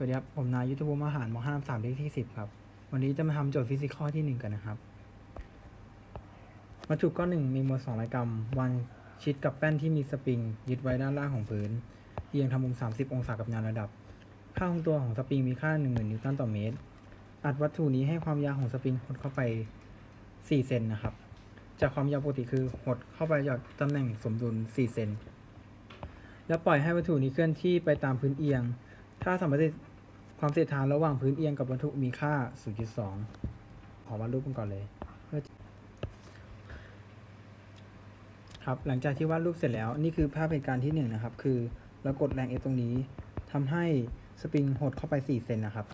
สวัสดีครับ ผมนายยุทธภูมิอาหารมห้าสามเลขที่สิบครับ วันนี้จะมาทำโจทย์ฟิสิกส์ข้อที่หนึ่งกันนะครับ วัตถุก้อนหนึ่งมีมวลสองร้อยกรัมวางชิดกับแป้นที่มีสปริง ยึดไว้ด้านล่างของพื้น เอียงทำมุม30องศากับงานระดับ ค่าของตัวของสปริงมีค่า1 0,000นิวตันต่อเมตร อัดวัตถุนี้ให้ความยาวของสปริงหดเข้าไป4เซนนะครับ จากความยาวปกติคือหดเข้าไปจากตำแหน่งสมดุล4เซน แล้วปล่อยให้วัตถุนี้เคลื่อนที่ไปตามพื้นเอียงถ้าสมมติ ความเสียดทานระหว่างพื้นเอียงกับวัตถุมีค่า 0.2 ขอวาดรูปกันก่อนเลย ครับ หลังจากที่วาดรูปเสร็จแล้ว นี่คือภาพเหตุการณ์ที่หนึ่งนะครับ คือเรากดแรง F ตรงนี้ทำให้สปริงหดเข้าไป 4 เซนนะครับ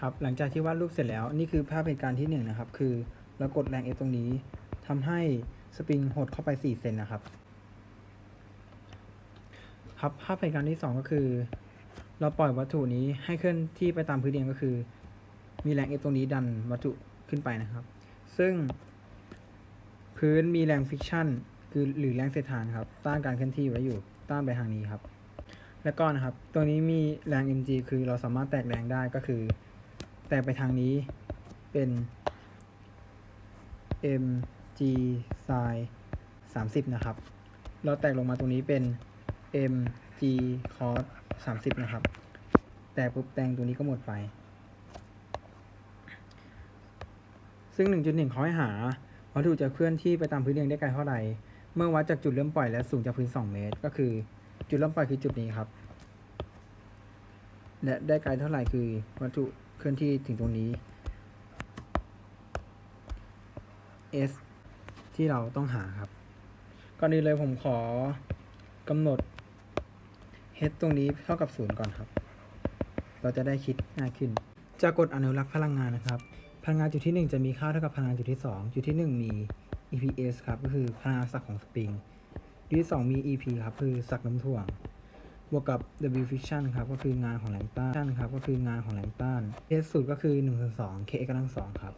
ครับหลังจากที่วาดรูปเสร็จแล้วนี่คือภาพเหตุการณ์ที่หนึ่งนะครับคือเรากดแรง F ตรงนี้ทำให้สปริงหดเข้าไป4เซนนะครับ ครับภาพเหตุการณ์ที่สองก็คือ เราปล่อยวัตถุนี้ให้เคลื่อนที่ไปตามพื้นเอียงก็คือ มีแรง F ตรงนี้ดันวัตถุขึ้นไปนะครับ ซึ่ง พื้นมีแรงฟิกชันคือหรือแรงเสียดทานครับต้านการเคลื่อนที่ไว้อยู่ต้านไปทางนี้ครับแล้วก็นะครับตรงนี้มีแรง mg คือเราสามารถแตกแรงได้ก็คือ แตกไปทางนี้เป็น mg sin 30 นะครับเราแตกลงมาตรงนี้เป็น mg cos 30 นะครับ แตกปุ๊บแตงตัวนี้ก็หมดไป ซึ่ง 1.1เขาให้หา วัตถุจะเคลื่อนที่ไปตามพื้นเรียงได้ไกลเท่าไหร่ เมื่อวัดจากจุดเริ่มปล่อยและสูงจากพื้น 2 เมตร ก็คือจุดเริ่มปล่อยคือจุดนี้ครับ และได้ไกลเท่าไหร่คือวัตถุ เคลื่อนที่ถึงตรงนี้ s ที่เราต้องหาครับ ก่อนอื่นเลยผมขอกำหนด h ตรงนี้เท่ากับศูนย์ก่อนครับ เราจะได้คิดง่ายขึ้นจากกฎอนุรักษ์พลังงานนะครับ พลังงานจุดที่ 1 จะมีค่าเท่ากับพลังงานจุดที่ 2 จุดที่ 1 มี EPS ครับ ก็คือพลังงานสักของสปริงจุดที่ 2 มี EP ครับ คือสักน้ำถ่วง บวกกับ W friction ครับก็คืองานของแรงต้านครับก็คืองานของแรงต้าน S สูตรก็คือ1ส่วน2 K กำลัง2ครับ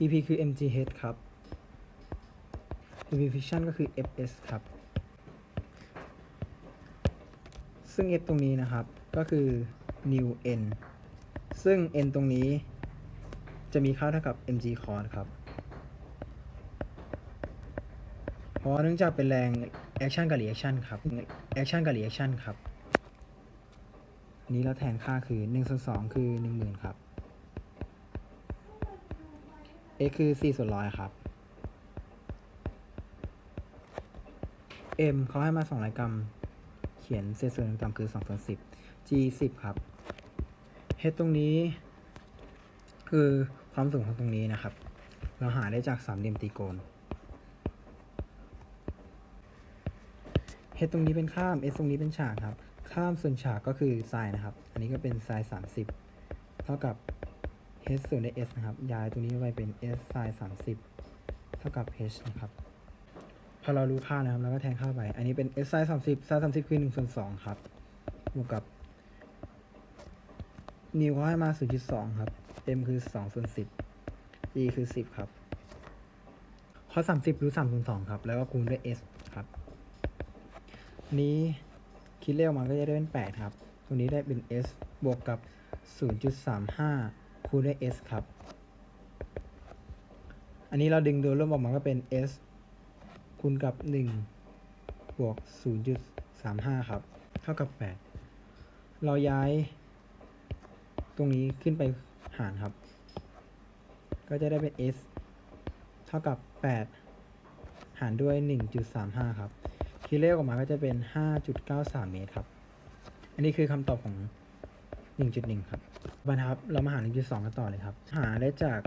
EP คือ mgh ครับ W friction ก็คือ fs ครับ ซึ่ง f ตรงนี้นะครับก็คือ new n ซึ่ง n ตรงนี้จะมีค่าเท่ากับ mg cos ครับ เพราะเนื่องจากเป็นแรง action กับ reaction ครับ action กับ reaction ครับ นี้เราแทนค่าคือ1ส่วน2คือ10,000ครับ x คือ4ส่วนร้อยครับ m เขาให้มา200กรัมเขียนเศษส่วนต่ำคือ2ส่วน10 g 10ครับ h ตรงนี้ คือความสูงของตรงนี้นะครับ เราหาได้จากสามเหลี่ยมตรีโกณ h ตรงนี้เป็นข้าม s ตรงนี้เป็นฉากครับ ข้ามส่วนฉากก็คือไซน์นะครับ อันนี้ก็เป็นไซน์30เท่ากับ h ส่วนด้วย s นะครับ ย้ายตรงนี้ไปเป็น s sin 30เท่ากับ h นะครับ พอเรารู้ค่านะครับเราก็แทนค่าไป อันนี้เป็น s sin 30 sin 30คือ1ส่วน2ครับบวกกับ นิวเขาให้มา0.2ครับ m คือ2ส่วน10 e คือ10ครับข้อ30รู้3ส่วน2ครับ แล้วก็คูณด้วย s ครับ นี้คิดเลขออกมาก็จะได้เป็น 8 ครับ ตรงนี้ได้เป็น s บวกกับ 0.35 คูณด้วย s ครับ อันนี้เราดึงโดยร่วมออกมาก็เป็น s คูณกับ 1 บวก 0.35 ครับ เท่ากับ 8 เราย้าย ตรงนี้ขึ้นไปหารครับ ก็จะได้เป็น s เท่ากับ 8 หารด้วย 1.35 ครับ คิดเลขออกมาก็จะเป็น 5.93 เมตรครับ อันนี้คือคำตอบของ 1.1 ครับบันครับ เรามาหา 1.2 กันต่อเลยครับ หาได้จาก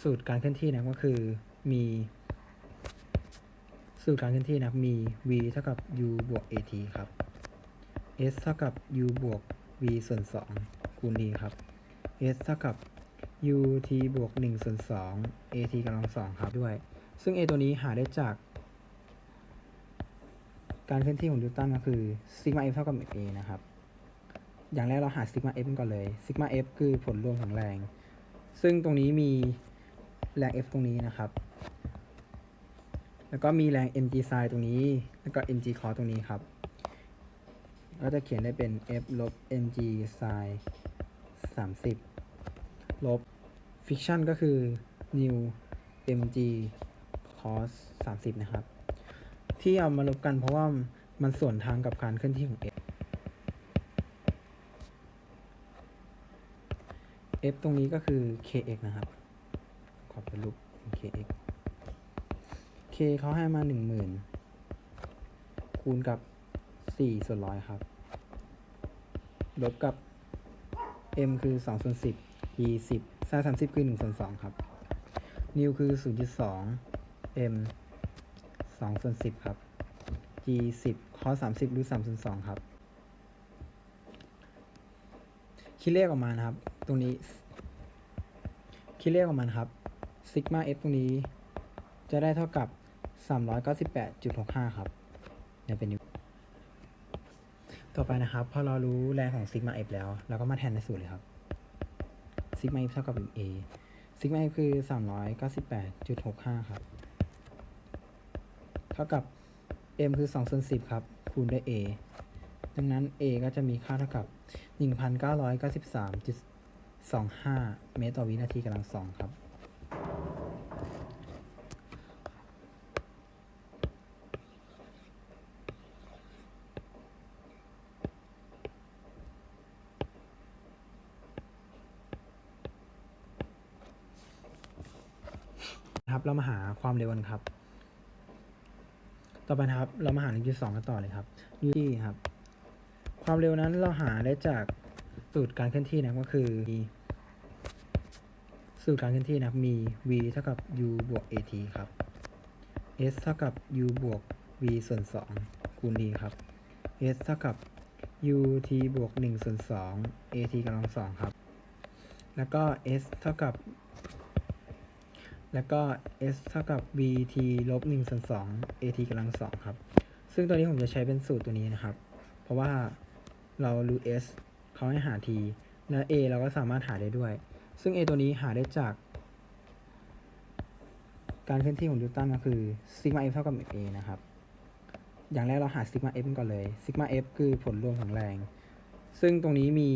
สูตรการเคลื่อนที่นะก็คือมี สูตรการเคลื่อนที่นะมี v เท่ากับ u บวก at ครับ s เท่ากับ u บวก v ส่วน 2 คูณ d ครับ s เท่ากับ u t บวก1ส่วน2 at กำลัง2ครับด้วย ซึ่ง a ตัวนี้หาได้จาก การเคลื่อนที่ของนิวตันก็คือซิกมา f เท่ากับ a นะครับ อย่างแรกเราหาซิกมา f กันก่อนเลยซิกมา f คือผลรวมของแรง ซึ่งตรงนี้มีแรง f ตรงนี้นะครับ แล้วก็มีแรง mg sin ตรงนี้ แล้วก็ mg cos ตรงนี้ครับ ก็จะเขียนได้เป็น f ลบ mg sin 30 ลบ friction ก็คือ new mg cos 30 นะครับ ที่เอามาลบกันเพราะว่ามันส่วนทางกับการเคลื่อนที่ของ f f ตรงนี้ก็คือ kx นะครับ ขอเป็นรูป kx k เขาให้มา 10,000 คูณกับ 4 ส่วนร้อยครับ ลบกับ m คือ2ส่วน10 g 10 sin 30 คือ1ส่วน2ครับ นิวคือ 0.2 m 2ส่วน10ครับ g 10 cos 30หรือ3ส่วน2ครับ คิดเลขออกมานะครับ ตรงนี้ คิดเลขออกมานะครับซิกมา f ตรงนี้ จะได้เท่ากับ398.65ครับเนี่ยเป็นนิวต่อไปนะครับ พอเรารู้แรงของซิกมา f แล้วเราก็มาแทนในสูตรเลยครับซิกมา f เท่ากับ a ซิกมา f คือ 398.65 ครับ เท่ากับ m คือ2ส่วน10 ครับ คูณด้วย a ดังนั้น a ก็จะมีค่าเท่ากับ 1,993.25 เมตรต่อวินาทีกำลังสองครับ ครับ เรามาหาความเร็วกันครับ ต่อไปนะครับ เรามาหา1.2กันต่อเลยครับยูที่ครับ ความเร็วนั้นเราหาได้จากสูตรการเคลื่อนที่นะก็คือสูตรการเคลื่อนที่นะครับมี v เท่ากับ u บวก at ครับ s เท่ากับ u บวก v ส่วน2คูณ d ครับ s เท่ากับ ut บวก1ส่วน2 at กำลัง2ครับ แล้วก็ s เท่ากับ แล้วก็ s เท่ากับ vt ลบ1ส่วน2 at กำลัง2ครับ ซึ่งตัวนี้ผมจะใช้เป็นสูตรตัวนี้นะครับ เพราะว่าเรารู้ s เขาให้หา t และ a เราก็สามารถหาได้ด้วย ซึ่ง a ตัวนี้หาได้จาก การเคลื่อนที่ของนิวตันก็คือ sigma f เท่ากับ a นะครับ อย่างแรกเราหา sigma f ก่อนเลย sigma f คือผลรวมของแรง ซึ่งตรงนี้มี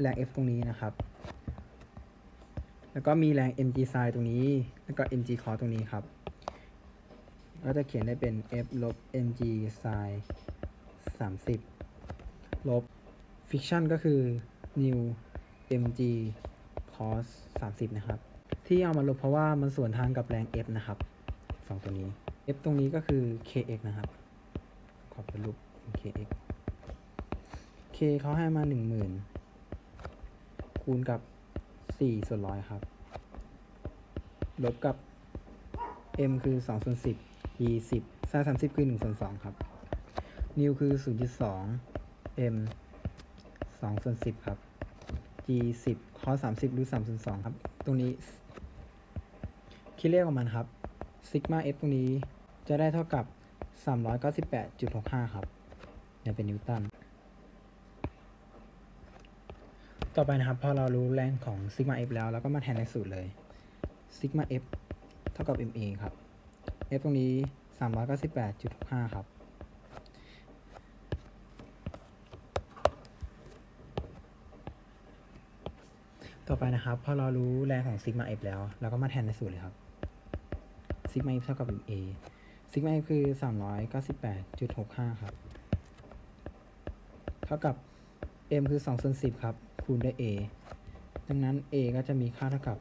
แรง f ตรงนี้นะครับ แล้วก็มีแรง mg sin ตรงนี้ แล้วก็ mg cos ตรงนี้ครับ ก็จะเขียนได้เป็น f ลบ mg sin 30 ลบ friction ก็คือ new mg cos 30 นะครับ ที่เอามาลบเพราะว่ามันส่วนทางกับแรง f นะครับสองตัวนี้ f ตรงนี้ก็คือ kx นะครับ ขอเป็นรูป kx k เขาให้มา 10,000 คูณกับ 4ส่วนร้อยครับ ลบกับ m คือ2ส่วน10 g 10 sin 30คือ1ส่วน2ครับ นิวคือ0.2 m 2ส่วน10ครับ g 10 cos 30หรือ3ส่วน2ครับ ตรงนี้ คิดเลขออกมานครับ ซิกมา f ตรงนี้จะได้เท่ากับ398.65ครับเนี่ยเป็นนิวตัน ต่อไปนะครับพอเรารู้แรงของซิกมา f แล้วเราก็มาแทนในสูตรเลยซิกมา f เท่ากับ ma ครับ f ตรงนี้ 398.65 ครับ ต่อไปนะครับพอเรารู้แรงของซิกมา f แล้วเราก็มาแทนในสูตรเลยครับซิกมา f เท่ากับ ma ซิกมา f คือ 398.65 ครับ เท่ากับ m คือ2ส่วน10 ครับ คูณด้วย a ดังนั้น a ก็จะมีค่าเท่ากับ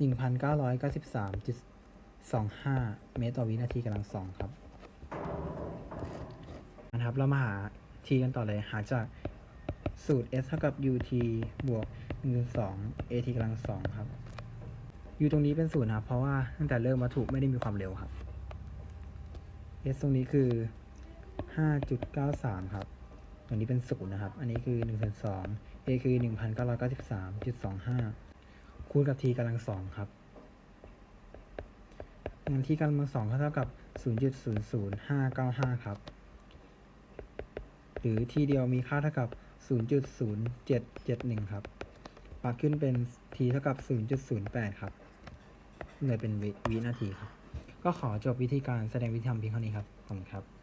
1,993.25 เมตรต่อวินาทีกำลังสองครับนะครับ เรามาหา t กันต่อเลย หาจากสูตร s เท่ากับ ut บวก1.2 at กำลังสองครับ u ตรงนี้เป็นศูนย์นะครับ เพราะว่าตั้งแต่เริ่มวัตถุไม่ได้มีความเร็วครับ s ตรงนี้คือ 5.93 ครับ ตรงนี้เป็นศูนย์นะครับ อันนี้คือ1ส่วน2 a คือ1,993.25คูณกับ t กำลังสองครับงั้น t กำลังสองก็เท่ากับ0.00595ครับ หรือทีเดียวมีค่าเท่ากับ0.0771ครับปัดขึ้นเป็น t เท่ากับ0.08ครับหน่วยเป็นวิวินาทีครับ ก็ขอจบวิธีการแสดงวิธีทำเพียงเท่านี้ครับ ขอบคุณครับ